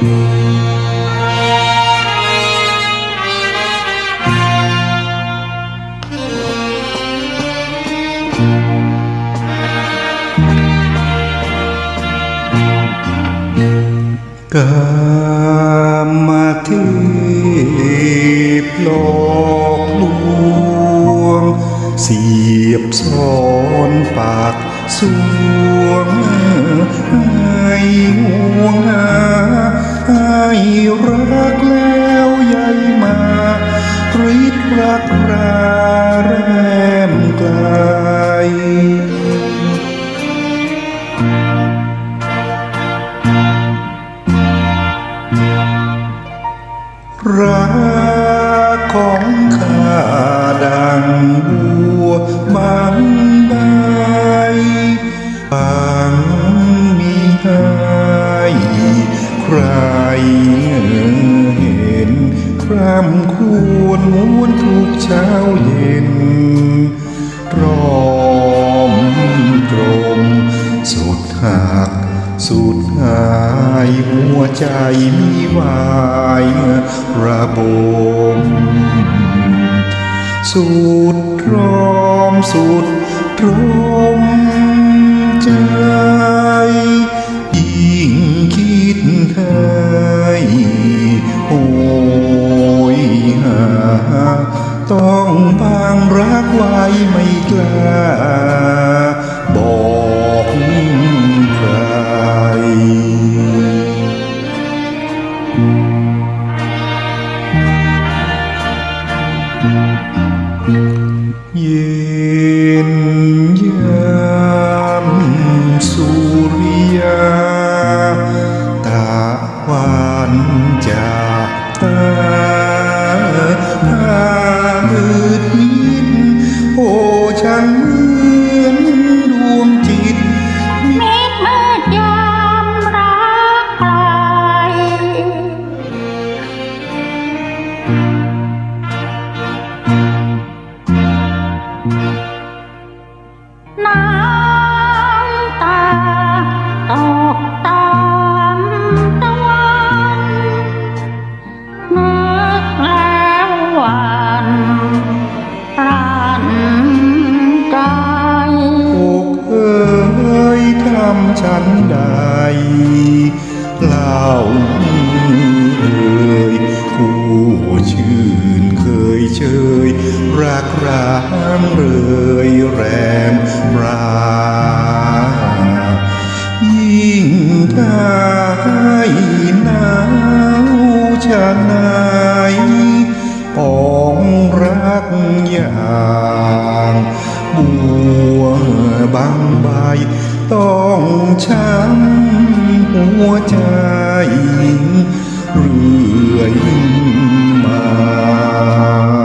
กามมาเทพหลอกลวง เสียบซ้อนปากสวงให้ห่วงหา รักแล้วใยมาริดรักราแรมไกลรักของข้า เห็นคร่ำควรม้วนทุกเช้าเย็นตรอมตรมสุดหักสุดหายหัวใจมีวายระบม สุดตรอมสุดตรมใจ ต้องบางรักไว้ไม่กล้า ฉันใดเล่าเอ่ยผู้ชื่นเคยเชยรักร้างเรยแรมรายิ่งได้หนาวชะไหนปองรักอย่างบัวบางใบ ต้องช้ำหัวใจเรื่อยมา